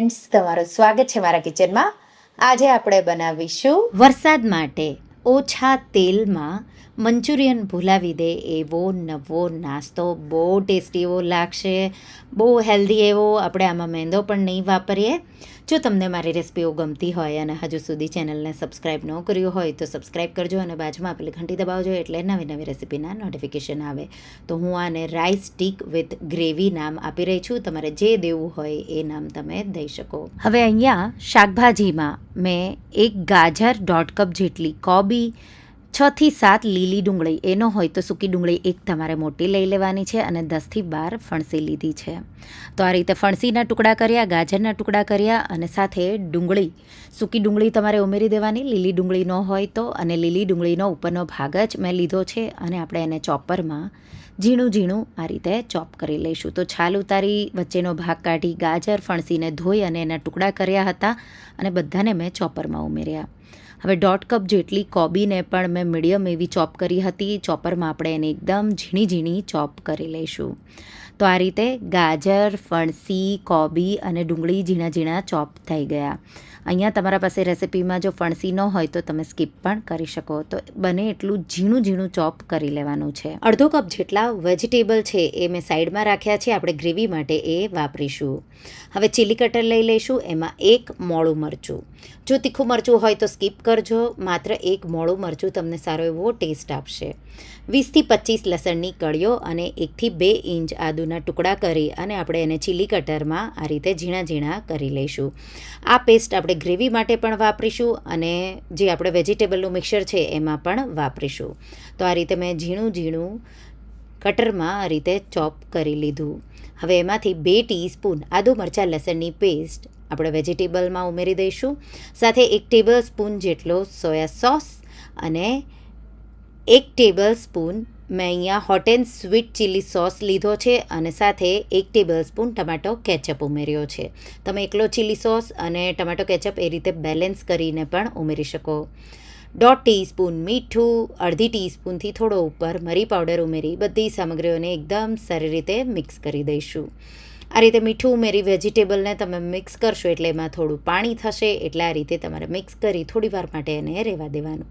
Friends તમારું સ્વાગત છે મારા કિચનમાં. આજે આપણે બનાવીશું વરસાદ માટે ઓછા તેલમાં મંચુરિયન ભૂલાવી દે એવો નવો નાસ્તો. બહુ ટેસ્ટી એવો લાગશે. બહુ હેલ્ધી એવો. આપણે આમાં મેંદો પણ નહીં વાપરીએ. જો તમને મારી રેસિપીઓ ગમતી હોય અને હજુ સુધી ચેનલને સબસ્ક્રાઈબ ન કર્યું હોય તો સબસ્ક્રાઈબ કરજો અને બાજુમાં આપેલી ઘંટી દબાવજો એટલે નવી નવી રેસિપીના નોટિફિકેશન આવે. તો હું આને રાઈસ સ્ટીક વિથ ગ્રેવી નામ આપી રહી છું. તમારે જે દેવું હોય એ નામ તમે દઈ શકો. હવે અહીંયા શાકભાજીમાં મેં એક ગાજર દોઢ કપ જેટલી કોબી છ થી સાત લીલી ડુંગળી. એનો હોય તો સૂકી ડુંગળી એક તમારે મોટી લઈ લેવાની છે અને દસથી બાર ફણસી લીધી છે. તો આ રીતે ફણસીના ટુકડા કર્યા, ગાજરના ટુકડા કર્યા અને સાથે ડુંગળી. સૂકી ડુંગળી તમારે ઉમેરી દેવાની. લીલી ડુંગળી ન હોય તો અને લીલી ડુંગળીનો ઉપરનો ભાગ જ મેં લીધો છે અને આપણે એને ચોપરમાં ઝીણું ઝીણું આ રીતે ચોપ કરી લઈશું. તો છાલ ઉતારી, વચ્ચેનો ભાગ કાઢી, ગાજર ફણસીને ધોઈ અને એના ટુકડા કર્યા હતા અને બધાને મેં ચોપરમાં ઉમેર્યા. હવે દોઢ કપ જેટલી કોબીને પણ મેં મીડિયમ એવી ચોપ કરી હતી. ચોપરમાં આપણે એને એકદમ ઝીણી ઝીણી ચોપ કરી લઈશું. તો આ રીતે ગાજર, ફણસી, કોબી અને ડુંગળી ઝીણા ઝીણા ચોપ થઈ ગયા. અહીંયા તમારા પાસે રેસિપીમાં જો ફણસી ન હોય તો તમે સ્કીપ પણ કરી શકો. તો બને એટલું ઝીણું ઝીણું ચોપ કરી લેવાનું છે. અડધો કપ જેટલા વેજીટેબલ છે એ મેં સાઈડમાં રાખ્યા છે. આપણે ગ્રેવી માટે એ વાપરીશું. હવે ચીલી કટર લઈ લઈશું. એમાં એક મોળું મરચું. જો તીખું મરચું હોય તો સ્કીપ કરજો. માત્ર એક મોળું મરચું તમને સારો એવો ટેસ્ટ આપશે. વીસથી પચીસ લસણની કળીઓ અને એકથી બે ઇંચ આદુના ટુકડા કરી અને આપણે એને ચીલી કટરમાં આ રીતે ઝીણા ઝીણા કરી લઈશું. આ પેસ્ટ આપણે ગ્રેવી માટે પણ વાપરીશું અને જે આપણે વેજીટેબલનું મિક્સર છે એમાં પણ વાપરીશું. તો આ રીતે મેં ઝીણું ઝીણું કટરમાં આ રીતે ચોપ કરી લીધું. હવે એમાંથી બે ટીસ્પૂન આદુ મરચાં લસણની પેસ્ટ આપણે વેજીટેબલમાં ઉમેરી દઈશું. સાથે એક ટેબલ સ્પૂન જેટલો સોયા સોસ અને એક ટેબલ સ્પૂન મેં અહીંયા hot and sweet chilli sauce લીધો છે અને સાથે એક ટેબલ સ્પૂન ટમાટો કેચઅપ ઉમેર્યો છે. તમે એકલો ચીલી સોસ અને ટમાટો કેચઅપ એ રીતે બેલેન્સ કરીને પણ ઉમેરી શકો. દોઢ ટીસ્પૂન મીઠું, અડધી ટીસ્પૂનથી થોડો ઉપર મરી પાવડર ઉમેરી બધી સામગ્રીઓને એકદમ સારી રીતે મિક્સ કરી દઈશું. આ રીતે મીઠું ઉમેરી વેજીટેબલને તમે મિક્સ કરશો એટલે એમાં થોડું પાણી થશે એટલે આ રીતે તમારે મિક્સ કરી થોડી વાર માટે એને રહેવા દેવાનું.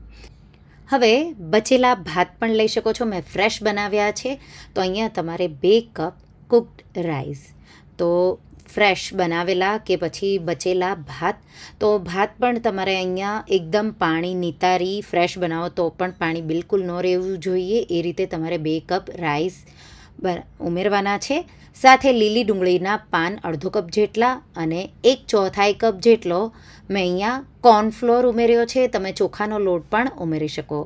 હવે બચેલા ભાત પણ લઈ શકો છો. મેં ફ્રેશ બનાવ્યા છે. તો અહીંયા તમારે બે કપ કુકડ રાઈસ. તો ફ્રેશ બનાવેલા કે પછી બચેલા ભાત. તો ભાત પણ તમારે અહીંયા એકદમ પાણી નિતારી ફ્રેશ બનાવો તો પણ પાણી બિલકુલ ન રહેવું જોઈએ. એ રીતે તમારે બે કપ રાઈસ ઉમેરવાના છે. સાથે લીલી ડુંગળીના પાન અડધો કપ જેટલા અને એક ચોથાઈ કપ જેટલો મેં અહીંયા કોર્નફ્લોર ઉમેર્યો છે, તમે ચોખાનો લોટ પણ ઉમેરી શકો.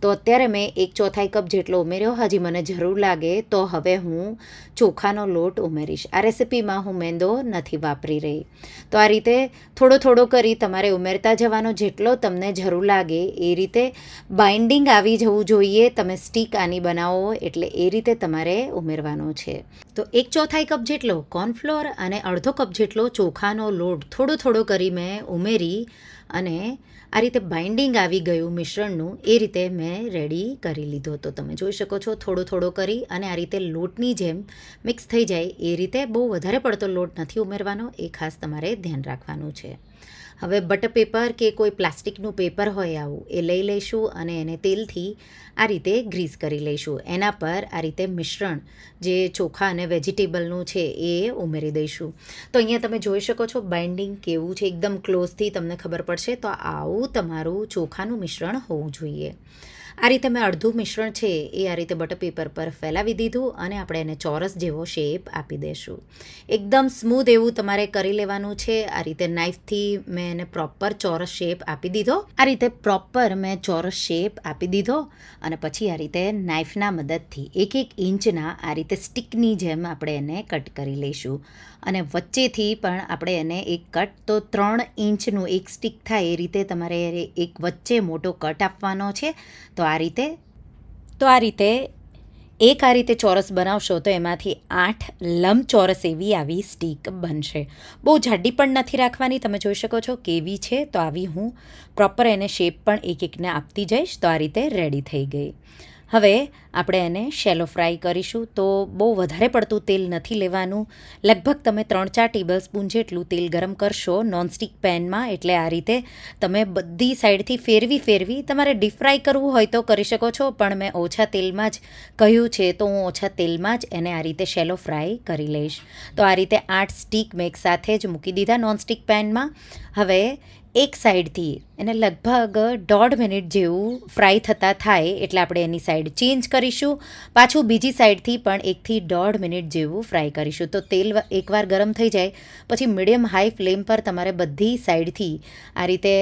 તો અત્યારે મેં એક ચોથાઈ કપ જેટલો ઉમેર્યો, હજી મને જરૂર લાગે તો હવે હું ચોખાનો લોટ ઉમેરીશ. આ રેસિપીમાં હું મેંદો નથી વાપરી રહી. તો આ રીતે થોડો થોડો કરી તમારે ઉમેરતા જવાનો જેટલો તમને જરૂર લાગે, એ રીતે બાઇન્ડિંગ આવી જવું જોઈએ, તમે સ્ટીક આની બનાવો એટલે એ રીતે તમારે ઉમેરવાનો છે. તો એક ચોથાઈ કપ જેટલો કોર્નફ્લોર અને અડધો કપ જેટલો ચોખાનો લોટ થોડો થોડો કરી મેં ઉમેરી અને આ રીતે બાઇન્ડિંગ આવી ગયું મિશ્રણનું, એ રીતે મેં રેડી કરી લીધો. તો તમે જોઈ શકો છો, થોડો થોડો કરી અને આ રીતે લોટની જેમ મિક્સ થઈ જાય. એ રીતે બહુ વધારે પડતો લોટ નથી ઉમેરવાનો. એ ખાસ તમારે ધ્યાન રાખવાનું છે. હવે બટર પેપર કે કોઈ પ્લાસ્ટિકનું પેપર હોય આવું, એ લઈ લઈશું અને એને તેલથી આ રીતે ગ્રીસ કરી લઈશું. એના પર આ રીતે મિશ્રણ જે ચોખા અને વેજીટેબલનું છે એ ઉમેરી દઈશું. તો અહીંયા તમે જોઈ શકો છો બાઇન્ડિંગ કેવું છે, એકદમ ક્લોઝથી તમને ખબર પડશે, તો આવું તમારું ચોખાનું મિશ્રણ હોવું જોઈએ. આ રીતે મેં અડધું મિશ્રણ છે એ આ રીતે બટર પેપર પર ફેલાવી દીધું અને આપણે એને ચોરસ જેવો શેપ આપી દઈશું એકદમ સ્મૂધ એવું તમારે કરી લેવાનું છે. આ રીતે નાઇફથી મેં એને પ્રોપર ચોરસ શેપ આપી દીધો. આ રીતે પ્રોપર મેં ચોરસ શેપ આપી દીધો અને પછી આ રીતે નાઇફના મદદથી એક એક ઇંચના આ રીતે સ્ટીકની જેમ આપણે એને કટ કરી લઈશું. અને વચ્ચેથી પણ આપણે એને એક કટ તો ત્રણ ઇંચનું એક સ્ટીક થાય એ રીતે તમારે એક વચ્ચે મોટો કટ આપવાનો છે. તો આ રીતે? તો આ રીતે એક આ રીતે ચોરસ બનાવશો તો એમાંથી આઠ લંબચોરસ એવી આવી સ્ટીક બનશે. બહુ જાડી પણ નથી રાખવાની, તમે જોઈ શકો છો કેવી છે. તો આવી હું પ્રોપર એને શેપ પણ એક એકને આપતી જઈશ. તો આ રીતે રેડી થઈ ગઈ. હવે આપણે એને શેલો ફ્રાય કરીશું તો બહુ વધારે પડતું તેલ નથી લેવાનું. લગભગ તમે ત્રણ ચાર ટેબલ સ્પૂન જેટલું તેલ ગરમ કરશો નોનસ્ટિક પેનમાં એટલે આ રીતે તમે બધી સાઈડથી ફેરવી ફેરવી તમારે ડીપ ફ્રાય કરવું હોય તો કરી શકો છો, પણ મેં ઓછા તેલમાં જ કહ્યું છે તો હું ઓછા તેલમાં જ એને આ રીતે શેલો ફ્રાય કરી લઈશ. તો આ રીતે આઠ સ્ટીક મેં એક સાથે જ મૂકી દીધા નોનસ્ટિક પેનમાં હવે એક સાઈડથી એને લગભગ દોઢ મિનિટ જેવું ફ્રાય થતાં થાય એટલે આપણે એની સાઈડ ચેન્જ કરીશું. પાછું બીજી સાઈડથી પણ એકથી દોઢ મિનિટ જેવું ફ્રાય કરીશું. તો તેલ એકવાર ગરમ થઈ જાય, પછી મીડિયમ હાઈ ફ્લેમ પર તમારે બધી સાઈડથી આ રીતે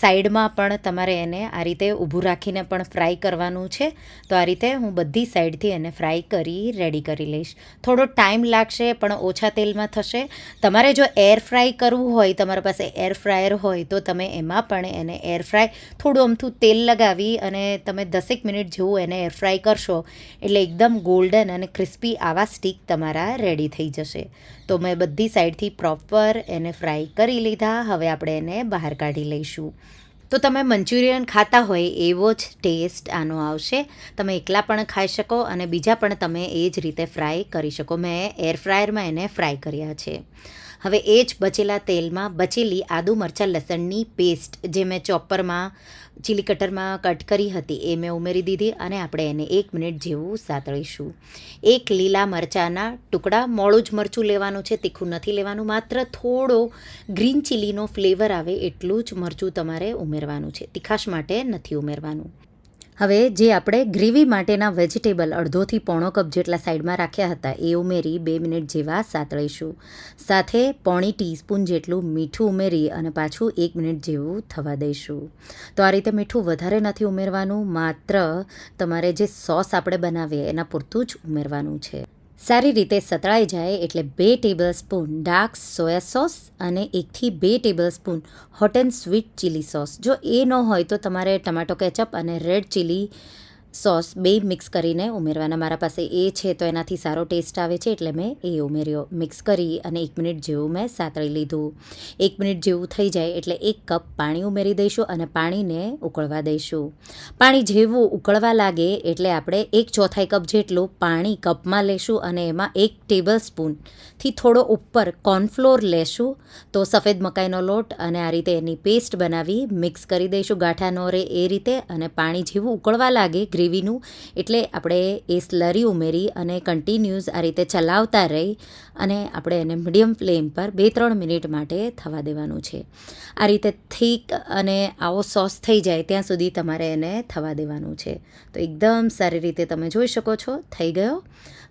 સાઈડમાં પણ તમારે એને આ રીતે ઊભું રાખીને પણ ફ્રાય કરવાનું છે. તો આ રીતે હું બધી સાઈડથી એને ફ્રાય કરી, રેડી કરી લઈશ. થોડો ટાઈમ લાગશે, પણ ઓછા તેલમાં થશે. તમારે જો એર ફ્રાય કરવું હોય, તમારા પાસે એર ફ્રાયર હોય તો તમે એમાં પણ એને એર ફ્રાય થોડું અમથું તેલ લગાવી અને તમે દસેક મિનિટ જેવું એને એર ફ્રાય કરશો, એટલે એકદમ ગોલ્ડન અને ક્રિસ્પી આવા સ્ટીક તમારા રેડી થઈ જશે. તો મેં બધી સાઈડથી પ્રોપર એને ફ્રાય કરી લીધા, હવે આપણે એને બહાર કાઢી લઈશું. તો તમે મંચુરિયન ખાતા હોય એવો જ ટેસ્ટ આનો આવશે. તમે એકલા પણ ખાઈ શકો અને બીજા પણ તમે એ જ રીતે ફ્રાય કરી શકો. મેં એર ફ્રાયરમાં એને ફ્રાય કર્યા છે. હવે એ જ બચેલા તેલમાં બચેલી આદુ મરચાં લસણની પેસ્ટ જે મેં ચોપરમાં ચીલી કટરમાં કટ કરી હતી, એ મેં ઉમેરી દીધી અને આપણે એને એક મિનિટ જેવું સાતળીશું. એક લીલા મરચાંના ટુકડા, મોળું જ મરચું લેવાનું છે, તીખું નથી લેવાનું, માત્ર થોડો ગ્રીન ચીલીનો ફ્લેવર આવે એટલું જ મરચું તમારે ઉમેરવાનું છે. તીખાશ માટે નથી ઉમેરવાનું. હવે જે આપણે ગ્રેવી માટેના વેજીટેબલ અડધોથી પોણો કપ જેટલા સાઈડમાં રાખ્યા હતા, એ ઉમેરી બે મિનિટ જેવા સાતળીશું. સાથે પોણી ટીસ્પૂન જેટલું મીઠું ઉમેરી અને પાછું એક મિનિટ જેવું થવા દઈશું. તો આ રીતે મીઠું વધારે નથી ઉમેરવાનું, માત્ર તમારે જે સોસ આપણે બનાવીએ એના પૂરતું જ ઉમેરવાનું છે. સારી રીતે સતળાઈ જાય એટલે બે tablespoon dark soya sauce અને એકથી બે tablespoon hot and sweet chilli sauce જો એ ન હોય તો તમારે ટમાટો કેચઅપ અને રેડ ચીલી સોસ બે મિક્સ કરીને ઉમેરવાના. મારા પાસે એ છે તો એનાથી સારો ટેસ્ટ આવે છે એટલે મેં એ ઉમેર્યો. મિક્સ કરી અને એક મિનિટ જેવું મેં સાતળી લીધું. એક મિનિટ જેવું થઈ જાય એટલે એક કપ પાણી ઉમેરી દઈશું અને પાણીને ઉકળવા દઈશું. પાણી જેવું ઉકળવા લાગે એટલે આપણે એક ચોથાઈ કપ જેટલું પાણી કપમાં લેશું અને એમાં એક ટેબલ સ્પૂનથી થોડો ઉપર કોર્નફ્લોર લેશું તો સફેદ મકાઈનો લોટ અને આ રીતે એની પેસ્ટ બનાવી મિક્સ કરી દઈશું ગાંઠા ન રહે એ રીતે અને પાણી જેવું ઉકળવા લાગે ગ્રેવીનું. એટલે આપણે એ સ્લરી ઉમેરી અને કન્ટિન્યુઝ આ રીતે ચલાવતા રહી અને આપણે એને મીડિયમ ફ્લેમ પર બે ત્રણ મિનિટ માટે થવા દેવાનું છે. આ રીતે થીક અને આવો સોસ થઈ જાય ત્યાં સુધી તમારે એને થવા દેવાનું છે. તો એકદમ સારી રીતે તમે જોઈ શકો છો, થઈ ગયો.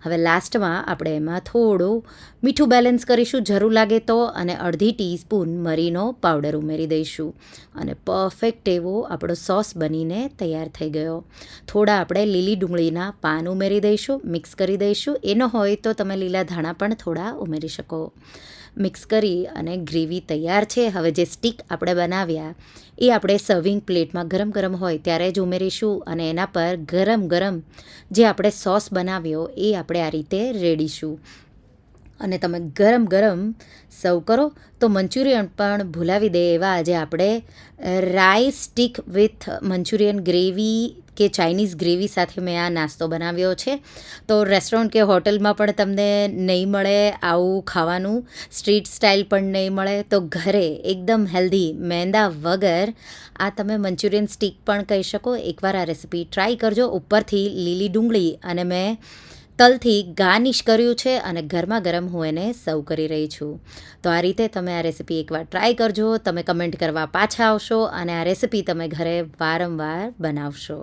હવે લાસ્ટમાં આપણે એમાં થોડું મીઠું બેલેન્સ કરીશું, જરૂર લાગે તો, અને અડધી ટીસ્પૂન મરીનો પાવડર ઉમેરી દઈશું. અને પરફેક્ટ એવો આપણો સોસ બનીને તૈયાર થઈ ગયો. થોડા આપણે લીલી ડુંગળીના પાન ઉમેરી દઈશું, મિક્સ કરી દઈશું. એનો હોય તો તમે લીલા ધાણા પણ થોડા ઉમેરી શકો. મિક્સ કરી અને ગ્રેવી તૈયાર છે. હવે જે સ્ટીક આપણે બનાવ્યા, એ આપણે સર્વિંગ પ્લેટમાં ગરમ ગરમ હોય ત્યારે જ ઉમેરીશું અને એના પર ગરમ ગરમ જે આપણે સોસ બનાવ્યો, એ આપણે આ રીતે રેડીશું. અને તમે ગરમ ગરમ સર્વ કરો, તો મંચુરિયન પણ ભૂલાવી દે એવા આજે આપણે rice stick with Manchurian gravy કે ચાઇનીઝ ગ્રેવી સાથે મેં આ નાસ્તો બનાવ્યો છે. તો રેસ્ટોરન્ટ કે હોટલમાં પણ તમને નહીં મળે આવું ખાવાનું, સ્ટ્રીટ સ્ટાઇલ પણ નહીં મળે, તો ઘરે એકદમ હેલ્ધી મેંદા વગર આ તમે મંચુરિયન સ્ટીક પણ કહી શકો. એકવાર આ રેસીપી ટ્રાય કરજો. ઉપરથી લીલી ડુંગળી અને મેં તલથી ગાર્નિશ કર્યું છે અને ગરમા ગરમ હું એને સર્વ કરી રહી છું. તો આ રીતે તમે આ રેસીપી એકવાર ટ્રાય કરજો, તમે કમેન્ટ કરવા પાછા આવશો અને આ રેસીપી તમે ઘરે વારંવાર બનાવશો.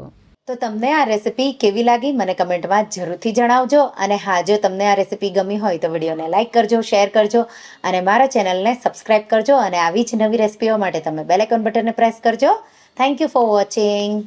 તો તમને આ રેસીપી કેવી લાગી મને કમેન્ટમાં જરૂરથી જણાવજો અને હા, જો તમને આ રેસીપી ગમી હોય તો વિડીયોને લાઇક કરજો, શેર કરજો અને મારા ચેનલને સબસ્ક્રાઇબ કરજો અને આવી જ નવી રેસીપીઓ માટે તમે બેલ આઇકોન બટનને પ્રેસ કરજો. Thank you for watching